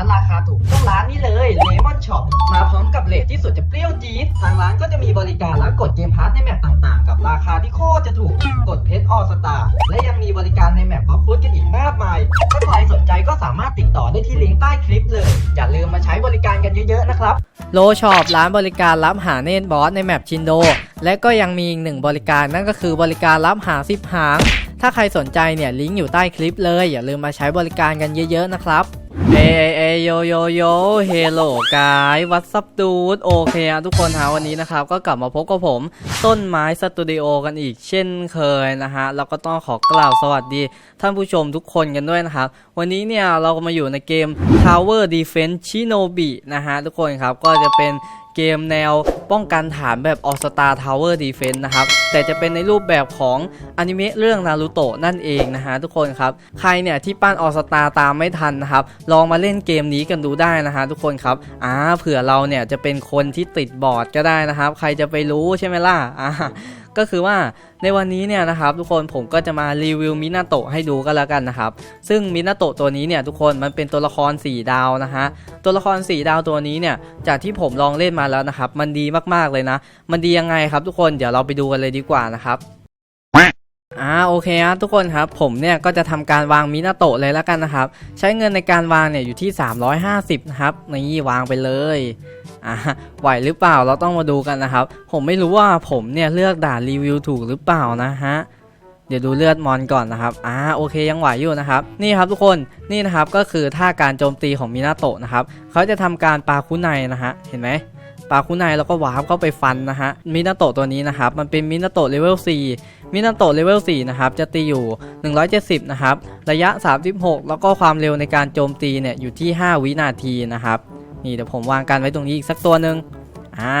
านราร์ทราคาถูกต้องร้านนี้เลยเลมอนช็อปมาพร้อมกับเลทที่สุดจะเปรี้ยวจี๊ดทางร้านก็จะมีบริการรับกดเกมพาร์ทในแมปต่างๆ กับราคาที่โคตรจะถูกกดเพชรออสตาและยังมีบริการในแมปบล็อกฟุตกันอีกมากมาย ถ้าใครสนใจก็สามารถติดต่อได้ที่ลิงก์ใต้คลิปเลย อย่าลืมมาใช้บริการกันเยอะๆนะครับโลช็อปร้านบริการรับหาเนตบอสในแมปชินโด และก็ยังมีอีกหนึ่งบริการนั่นก็คือบริการรับหาสิบหางถ้าใครสนใจเนี่ยลิงก์อยู่ใต้คลิปเลย อย่าลืมมาใช้บริการกันเยอะๆนะครับ เอเอเอโยโยโยเฮลโลกายวัตซับดูดโอเคอะทุกคนฮะวันนี้นะครับ ก็กลับมาพบกับผมต้นไม้สตูดิโอกันอีกเช่นเคยนะฮะเราก็ต้องขอกล่าวสวัสดีท่านผู้ชมทุกคนกันด้วยนะครับ วันนี้เนี่ยเราก็มาอยู่ในเกม Tower Defense Shinobi นะฮะทุกคนครับก็จะเป็น เกมแนวป้องกันฐานแบบ All Star Tower Defense นะครับ แต่จะเป็นในรูปแบบของอนิเมะเรื่องนารูโตะนั่นเองนะฮะทุกคนครับ ใครเนี่ยที่ปั้น All Star ตามไม่ทันนะครับ ลองมาเล่นเกมนี้กันดูได้นะฮะทุกคนครับอ่าเผื่อเราเนี่ยจะเป็นคนที่ติดบอร์ดก็ได้นะครับ ใครจะไปรู้ใช่ไหมล่ะอ่า ก็คือว่าในวันนี้เนี่ยนะครับทุกคนผมก็จะมารีวิวมินาโตะให้ดูก็แล้วกันนะครับ ซึ่งมินาโตะตัวนี้เนี่ยทุกคนมันเป็นตัวละคร 4 ดาวนะฮะตัวละคร 4 ดาวตัวนี้เนี่ยจากที่ผมลองเล่นมาแล้วนะครับ มันดีมากๆเลยนะ มันดียังไงครับทุกคนเดี๋ยวเราไปดูกันเลยดีกว่านะครับ อ่าโอเคครับทุกคนครับผมเนี่ยก็จะทำการวางมินาโตะเลยแล้วกันนะครับ ใช้เงินในการวางเนี่ยอยู่ที่ 350นะครับนี่วางไปเลยอ่าไหวหรือเปล่าเราต้องมาดูกันนะครับ ผมไม่รู้ว่าผมเนี่ยเลือกด่านรีวิวถูกหรือเปล่านะฮะเดี๋ยวดูเลือดมอนก่อนนะครับ อ่า โอเค ยังไหวอยู่นะครับ นี่ครับทุกคน นี่นะครับ ก็คือท่าการโจมตีของมินาโตะนะครับ เขาจะทำการปาคุไนนะฮะ เห็นไหม ปาคุไนแล้วก็วาร์ปเข้าไปฟันนะฮะมินาโตะตัวนี้นะครับมันเป็นมินาโตะเลเวล4มินาโตะเลเวล4นะครับจะตีอยู่ 170 นะครับ ระยะ 36 แล้วก็ความเร็วในการโจมตีเนี่ยอยู่ที่ 5 วินาทีนะครับนี่เดี๋ยวผมวางกันไว้ตรงนี้อีกสักตัวหนึ่งอ่า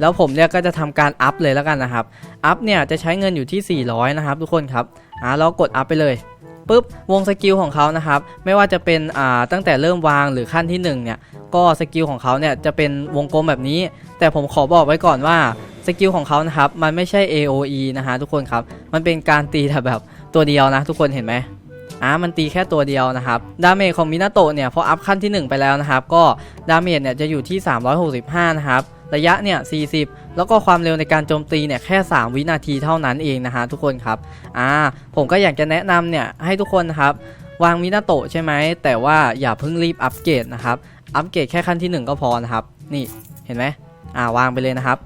แล้วผมเนี่ยก็จะทำการอัพเลยแล้วกันนะครับ อัพเนี่ยจะใช้เงินอยู่ที่ 400 นะครับทุกคนครับอ่าเรากดอัพไปเลย ปุ๊บวงสกิลของเขานะครับไม่ว่าจะเป็นอ่าตั้งแต่เริ่มวางหรือขั้นที่หนึ่งเนี่ยก็สกิลของเขาเนี่ยจะเป็นวงกลมแบบนี้ แต่ผมขอบอกไว้ก่อนว่าสกิลของเขานะครับมันไม่ใช่ AOE นะฮะทุกคนครับมันเป็นการตีแต่แบบตัวเดียวนะ ทุกคนเห็นไหมอ่ามันตีแค่ตัวเดียวนะครับดาเมจของมินาโตะเนี่ยพออัพขั้นที่ 1 ไปแล้วนะครับก็ดาเมจเนี่ยจะอยู่ที่ 365 นะครับ ระยะเนี่ย 40 แล้วก็ความเร็วในการโจมตีเนี่ยแค่ 3 วินาทีเท่านั้นเองนะฮะทุกคนครับอ่าผมก็อยากจะแนะนำเนี่ยให้ทุกคนนะครับวางมินาโตะใช่ไหมแต่ว่าอย่าเพิ่งรีบอัปเกรดนะครับอัปเกรดแค่ขั้นที่ 1 ก็พอนะครับ นี่เห็นไหมอ่าวางไปเลยนะครับ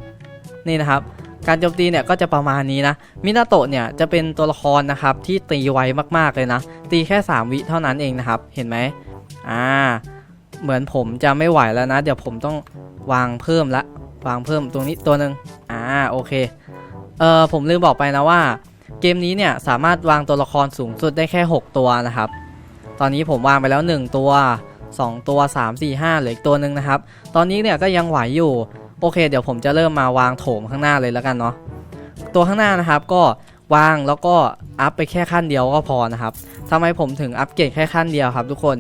นี่นะครับการโจมตีเนี่ยก็จะประมาณนี้นะ มินาโตะเนี่ยจะเป็นตัวละครนะครับที่ตีไวมากๆเลยนะ ตีแค่ 3 วิเท่านั้นเองนะครับ เห็นไหมอ่า เหมือนผมจะไม่ไหวแล้วนะ เดี๋ยวผมต้อง วางเพิ่มละวางเพิ่มตรงนี้ตัวหนึ่งอ่าโอเคเออผมลืมบอกไปนะว่า เกมนี้เนี่ยสามารถวางตัวละครสูงสุดได้แค่ 6 ตัวนะครับ ตอนนี้ผมวางไปแล้ว 1 ตัว 2 ตัว 3 4 5เหลืออีกตัวหนึ่งนะครับ ตอนนี้เนี่ยก็ยังไหวอยู่โอเค เดี๋ยวผมจะเริ่มมาวางโถมข้างหน้าเลยแล้วกันเนาะตัวข้างหน้านะครับก็วางแล้วก็อัพไปแค่ขั้นเดียวก็พอนะครับทำไมผมถึงอัพเกรดแค่ขั้นเดียวครับ ทุกคน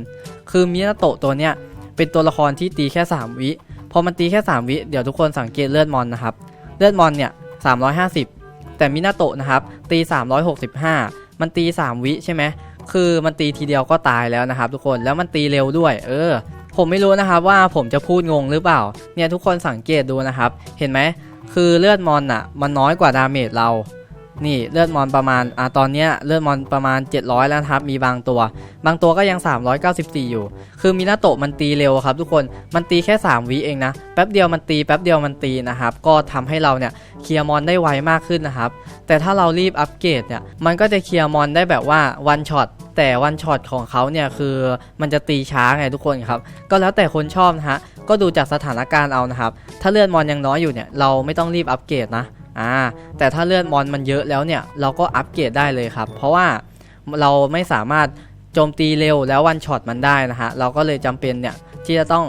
คือมินาโตะตัวเนี้ยเป็นตัวละครที่ตีแค่ 3 วิ พอมันตีแค่ 3 วิเดี๋ยวทุกคนสังเกตเลือดมอนนะครับ เลือดมอนเนี่ย 350 แต่มินาโตะนะครับตี 365 มันตี 3 วิใช่ไหมคือมันตีทีเดียวก็ตายแล้วนะครับ ทุกคนแล้วมันตีเร็วด้วย เออ ผมไม่รู้นะครับว่าผมจะพูดงงหรือเปล่า เนี่ยทุกคนสังเกตดูนะครับ เห็นไหมคือเลือดมอนอะ มันน้อยกว่าดาเมจเรา นี่เลือดมอนประมาณอ่าตอนเนี้ยเลือดมอนประมาณ 700 แล้วครับมีบางตัว บางตัวก็ยัง 394 อยู่ คือมินาโตะมันตีเร็วครับ ทุกคนมันตีแค่ 3วิเองนะแป๊บเดียวมันตีแป๊บเดียวมันตีนะครับก็ทำให้เราเนี่ยเคลียร์มอนได้ไวมากขึ้นนะครับแต่ถ้าเรารีบอัปเกรดเนี่ยมันก็จะเคลียร์มอนได้แบบว่าวันช็อตแต่วันช็อตของเขาเนี่ยคือมันจะตีช้าไงทุกคนครับ ก็แล้วแต่คนชอบนะฮะก็ดูจากสถานการณ์เอานะครับ ถ้าเลือดมอนยังน้อยอยู่เนี่ยเราไม่ต้องรีบอัปเกรดนะ อ่าแต่ถ้าเลือดมอนมันเยอะแล้วเนี่ยเราก็อัปเกรดได้เลยครับ เพราะว่าเราไม่สามารถโจมตีเร็วแล้ววันช็อตมันได้นะฮะเราก็เลยจำเป็นเนี่ยที่จะต้อง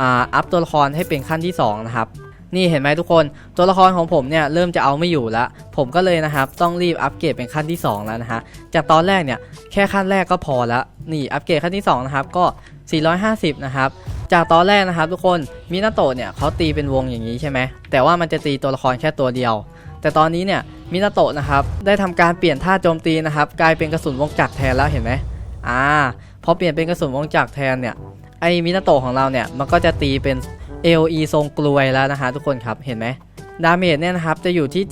อ่าอัพตัวละครให้เป็นขั้นที่สองนะครับ นี่เห็นไหมทุกคนตัวละครของผมเนี่ยเริ่มจะเอาไม่อยู่ละผมก็เลยนะครับต้องรีบอัปเกรดเป็นขั้นที่ 2 แล้วนะฮะจากตอนแรกเนี่ยแค่ขั้นแรกก็พอแล้วนี่อัปเกรดขั้นที่2นะครับก็ 450 นะครับ จากตอนแรกนะครับทุกคนมินาโตะเนี่ยเขาตีเป็นวงอย่างนี้ใช่ไหมแต่ว่ามันจะตีตัวละครแค่ตัวเดียว แต่ตอนนี้เนี่ยมินาโตะนะครับได้ทำการเปลี่ยนท่าโจมตีนะครับกลายเป็นกระสุนวงจักรแทนแล้วเห็นไหมอ่าพอเปลี่ยนเป็นกระสุนวงจักรแทนเนี่ยไอ้มินาโตะของเราเนี่ยมันก็จะตีเป็น AOE ทรงกลวยแล้วนะฮะทุกคนครับเห็นไหม ดาเมจเนี่ยนะครับจะอยู่ที่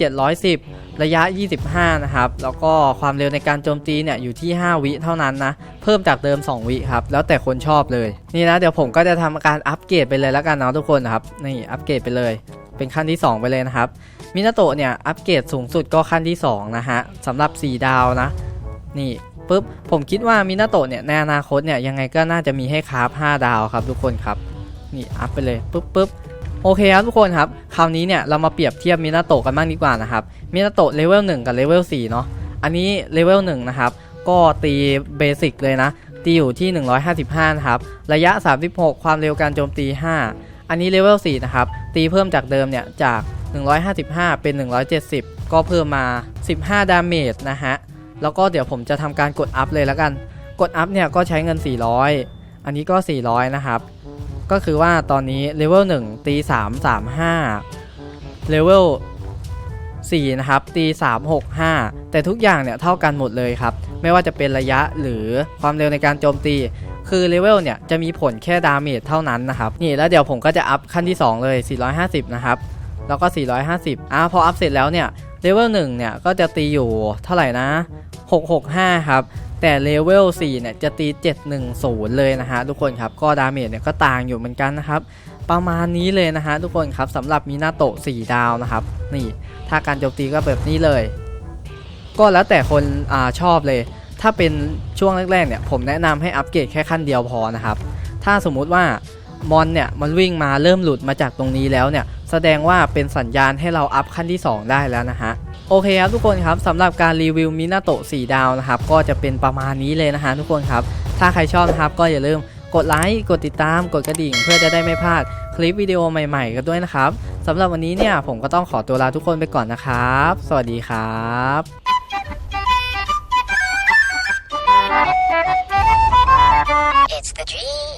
710 ระยะ 25 นะครับ แล้วก็ความเร็วในการโจมตีเนี่ยอยู่ที่ 5 วิเท่านั้นนะ เพิ่มจากเดิม 2 วิครับ แล้วแต่คนชอบเลย นี่นะเดี๋ยวผมก็จะทำการอัปเกรดไปเลยแล้วกันเนาะทุกคนครับ นี่อัปเกรดไปเลย เป็นขั้นที่ 2 ไปเลยนะครับ มินาโตะเนี่ยอัปเกรดสูงสุดก็ขั้นที่ 2 นะฮะสำหรับ 4 ดาวนะ นี่ปุ๊บ ผมคิดว่ามินาโตะเนี่ยในอนาคตเนี่ยยังไงก็น่าจะมีให้คราฟ5ดาวครับทุกคนครับ นี่อัพไปเลยปุ๊บปุ๊บ โอเคครับทุกคนครับ คราวนี้เนี่ยเรามาเปรียบเทียบมินาโตะกันบ้างดีกว่านะครับมินาโตะเลเวล1กับเลเวล4เนาะอันนี้เลเวล1นะครับก็ตีเบสิกเลยนะ ตีอยู่ที่ 155 นะครับ ระยะ 36 ความเร็วการโจมตี 5 อันนี้เลเวล4นะครับ ตีเพิ่มจากเดิมเนี่ย จาก 155 เป็น 170 ก็เพิ่มมา 15 ดาเมจนะฮะ แล้วก็เดี๋ยวผมจะทำการกดอัพเลยแล้วกัน กดอัพเนี่ยก็ใช้เงิน 400 อันนี้ก็ 400 นะครับ ก็คือว่าตอนนี้เลเวล1ตี3 35เลเวล4นะครับตี365 แต่ทุกอย่างเนี่ยเท่ากันหมดเลยครับ ไม่ว่าจะเป็นระยะหรือความเร็วในการโจมตี คือเลเวลเนี่ยจะมีผลแค่ดาเมจเท่านั้นนะครับ นี่แล้วเดี๋ยวผมก็จะอัพขั้นที่ 2 เลย 450 นะครับ แล้วก็ 450อะพออัพเสร็จแล้วเนี่ยเลเวล1เนี่ยก็จะตีอยู่เท่าไหร่นะ 665 ครับ แต่เลเวล4เนี่ยจะตี 710 เลยนะฮะทุกคนครับ ก็ดาเมจเนี่ยก็ต่างอยู่เหมือนกันนะครับ ประมาณนี้เลยนะฮะทุกคนครับสำหรับมินาโตะ4ดาวนะครับ นี่ ถ้าการโจมตีก็แบบนี้เลย ก็แล้วแต่คนอ่าชอบเลย ถ้าเป็นช่วงแรกๆเนี่ยผมแนะนำให้อัปเกรดแค่ขั้นเดียวพอนะครับ ถ้าสมมุติว่ามอนเนี่ยมันวิ่งมาเริ่มหลุดมาจากตรงนี้แล้วเนี่ยแสดงว่าเป็นสัญญาณให้เราอัพขั้นที่ 2 ได้แล้วนะฮะ โอเคครับทุกคนครับสำหรับการรีวิวมินาโตะ4ดาวนะครับก็จะเป็นประมาณนี้เลยนะฮะทุกคนครับถ้าใครชอบนะครับก็อย่าลืมกดไลค์กดติดตามกดกระดิ่ง เพื่อจะได้ไม่พลาดคลิปวิดีโอใหม่ๆ กันด้วยนะครับสำหรับวันนี้เนี่ยผมก็ต้องขอตัวลาทุกคนไปก่อนนะครับ สวัสดีครับ It's the dream.